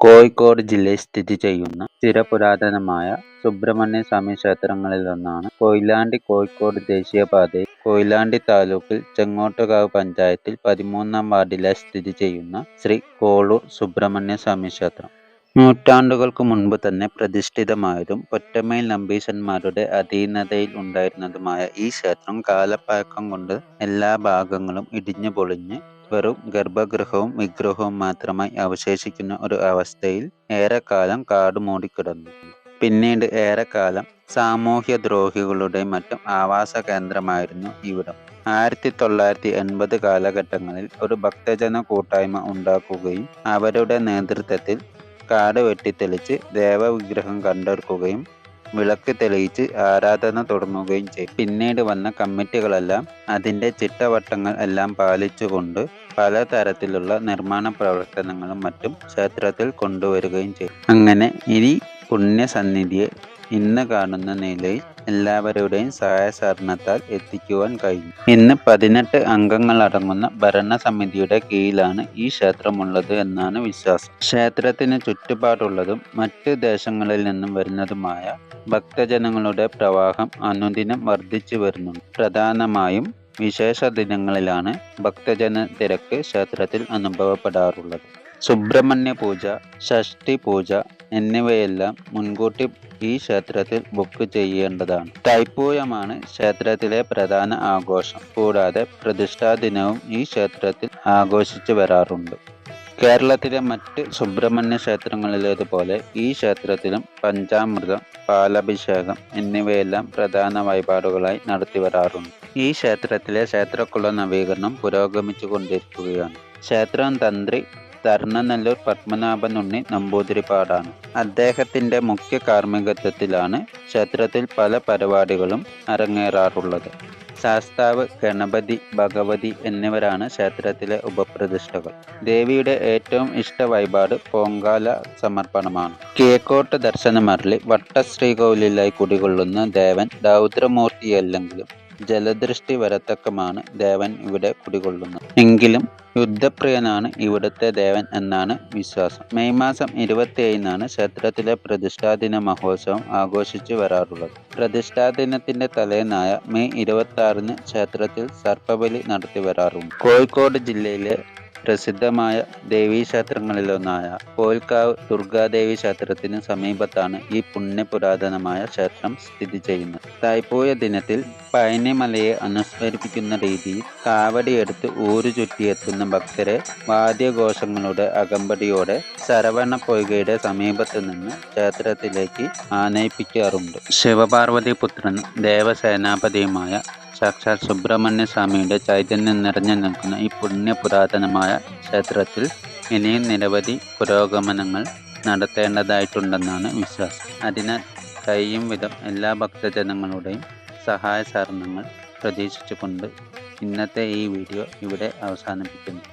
കോഴിക്കോട് ജില്ലയിൽ സ്ഥിതി ചെയ്യുന്ന ചിരപുരാതനമായ സുബ്രഹ്മണ്യ സ്വാമി ക്ഷേത്രങ്ങളിലൊന്നാണ് കൊയിലാണ്ടി കോഴിക്കോട് ദേശീയപാതയിൽ കൊയിലാണ്ടി താലൂക്കിൽ ചെങ്ങോട്ടുകാവ് പഞ്ചായത്തിൽ പതിമൂന്നാം വാർഡിലായി സ്ഥിതി ചെയ്യുന്ന ശ്രീ കോളൂർ സുബ്രഹ്മണ്യ സ്വാമി ക്ഷേത്രം. നൂറ്റാണ്ടുകൾക്ക് മുൻപ് തന്നെ പ്രതിഷ്ഠിതമായതും പൊറ്റമ്മയിൽ നമ്പീശന്മാരുടെ അധീനതയിൽ ഉണ്ടായിരുന്നതുമായ ഈ ക്ഷേത്രം കാലപ്പഴക്കം കൊണ്ട് എല്ലാ ഭാഗങ്ങളും ഇടിഞ്ഞു പൊളിഞ്ഞ് വെറും ഗർഭഗൃഹവും വിഗ്രഹവും മാത്രമായി അവശേഷിക്കുന്ന ഒരു അവസ്ഥയിൽ ഏറെക്കാലം കാട് മൂടിക്കിടന്നു. പിന്നീട് ഏറെക്കാലം സാമൂഹ്യദ്രോഹികളുടെ മറ്റും ആവാസ കേന്ദ്രമായിരുന്നു ഇവിടം. ആയിരത്തി തൊള്ളായിരത്തി എൺപത് കാലഘട്ടങ്ങളിൽ ഒരു ഭക്തജന കൂട്ടായ്മ ഉണ്ടാക്കുകയും അവരുടെ നേതൃത്വത്തിൽ കാട് വെട്ടിത്തെളിച്ച് ദേവവിഗ്രഹം കണ്ടെടുക്കുകയും വിളക്ക് തെളിയിച്ച് ആരാധന തുടങ്ങുകയും ചെയ്തു. പിന്നീട് വന്ന കമ്മിറ്റികളെല്ലാം അതിന്റെ ചിട്ടവട്ടങ്ങൾ എല്ലാം പാലിച്ചുകൊണ്ട് പലതരത്തിലുള്ള നിർമ്മാണ പ്രവർത്തനങ്ങളും മറ്റും ക്ഷേത്രത്തിൽ കൊണ്ടുവരികയും ചെയ്തു. അങ്ങനെ ഇനി പുണ്യസന്നിധിയെ ഇന്ന് കാണുന്ന നിലയിൽ എല്ലാവരുടെയും സഹായ സഹകരണത്താൽ എത്തിക്കുവാൻ കഴിഞ്ഞു. ഇന്ന് പതിനെട്ട് അംഗങ്ങളടങ്ങുന്ന ഭരണസമിതിയുടെ കീഴിലാണ് ഈ ക്ഷേത്രമുള്ളത് എന്നാണ് വിശ്വാസം. ക്ഷേത്രത്തിന് ചുറ്റുപാടുള്ളതും മറ്റ് ദേശങ്ങളിൽ നിന്നും വരുന്നതുമായ ഭക്തജനങ്ങളുടെ പ്രവാഹം അനുദിനം വർദ്ധിച്ചു വരുന്നുണ്ട്. പ്രധാനമായും വിശേഷ ദിനങ്ങളിലാണ് ഭക്തജന തിരക്ക് ക്ഷേത്രത്തിൽ അനുഭവപ്പെടാറുള്ളത്. സുബ്രഹ്മണ്യ പൂജ, ഷഷ്ടി പൂജ എന്നിവയെല്ലാം മുൻകൂട്ടി ഈ ക്ഷേത്രത്തിൽ ബുക്ക് ചെയ്യേണ്ടതാണ്. തൈപ്പൂയമാണ് ക്ഷേത്രത്തിലെ പ്രധാന ആഘോഷം. കൂടാതെ പ്രതിഷ്ഠാ ദിനവും ഈ ക്ഷേത്രത്തിൽ ആഘോഷിച്ചു വരാറുണ്ട്. കേരളത്തിലെ മറ്റ് സുബ്രഹ്മണ്യ ക്ഷേത്രങ്ങളിലേതുപോലെ ഈ ക്ഷേത്രത്തിലും പഞ്ചാമൃതം, പാലഭിഷേകം എന്നിവയെല്ലാം പ്രധാന വഴിപാടുകളായി നടത്തിവരാറുണ്ട്. ഈ ക്ഷേത്രത്തിലെ ക്ഷേത്രക്കുള്ള നവീകരണം പുരോഗമിച്ചുകൊണ്ടിരിക്കുകയാണ്. ക്ഷേത്രം തന്ത്രി ധർമ്മനെല്ലൂർ പത്മനാഭനുണ്ണി നമ്പൂതിരിപ്പാടാണ്. അദ്ദേഹത്തിന്റെ മുഖ്യ കാർമ്മികത്വത്തിലാണ് ക്ഷേത്രത്തിൽ പല പരിപാടികളും അരങ്ങേറാറുള്ളത്. ശാസ്താവ്, ഗണപതി, ഭഗവതി എന്നിവരാണ് ക്ഷേത്രത്തിലെ ഉപപ്രതിഷ്ഠകൾ. ദേവിയുടെ ഏറ്റവും ഇഷ്ട വഴിപാട് പൊങ്കാല സമർപ്പണമാണ്. കിഴക്കോട്ട് ദർശനമരുളി വട്ടശ്രീകോവിലിലായി കുടികൊള്ളുന്ന ദേവൻ രൗദ്രമൂർത്തിയല്ലെങ്കിലും ജലദൃഷ്ടി വരത്തക്കമാണ് ദേവൻ ഇവിടെ കുടികൊള്ളുന്നത്. എങ്കിലും യുദ്ധപ്രിയനാണ് ഇവിടുത്തെ ദേവൻ എന്നാണ് വിശ്വാസം. മെയ് മാസം ഇരുപത്തിയേഴിനാണ് ക്ഷേത്രത്തിലെ പ്രതിഷ്ഠാദിന മഹോത്സവം ആഘോഷിച്ചു വരാറുള്ളത്. പ്രതിഷ്ഠാദിനത്തിന്റെ തലേന്നായ മെയ് ഇരുപത്തി ആറിന് ക്ഷേത്രത്തിൽ സർപ്പബലി നടത്തി വരാറുണ്ട് കോഴിക്കോട് ജില്ലയിലെ പ്രസിദ്ധമായ ദേവീക്ഷേത്രങ്ങളിലൊന്നായ കോൽക്കാവ് ദുർഗാദേവി ക്ഷേത്രത്തിന് സമീപത്താണ് ഈ പുണ്യ പുരാതനമായ ക്ഷേത്രം സ്ഥിതി ചെയ്യുന്നത്. തായ്പോയ ദിനത്തിൽ പഴനിമലയെ അനുസ്മരിപ്പിക്കുന്ന രീതിയിൽ കാവടിയെടുത്ത് ഊരു ചുറ്റിയെത്തുന്ന ഭക്തരെ വാദ്യഘോഷങ്ങളുടെ അകമ്പടിയോടെ ശരവണ പൊയ്കയുടെ സമീപത്ത് നിന്ന് ക്ഷേത്രത്തിലേക്ക് ആനയിപ്പിക്കാറുണ്ട്. ശിവപാർവതി പുത്രൻ ദേവസേനാപതിയുമായ സാക്ഷാൽ സുബ്രഹ്മണ്യ സ്വാമിയുടെ ചൈതന്യം നിറഞ്ഞു നിൽക്കുന്ന ഈ പുണ്യ പുരാതനമായ ക്ഷേത്രത്തിൽ ഇനിയും നിരവധി പുരോഗമനങ്ങൾ നടത്തേണ്ടതായിട്ടുണ്ടെന്നാണ് വിശ്വാസം. അതിനാൽ കഴിയും വിധം എല്ലാ ഭക്തജനങ്ങളുടെയും സഹായ സഹകരണങ്ങൾ പ്രതീക്ഷിച്ചുകൊണ്ട് ഇന്നത്തെ ഈ വീഡിയോ ഇവിടെ അവസാനിപ്പിക്കുന്നു.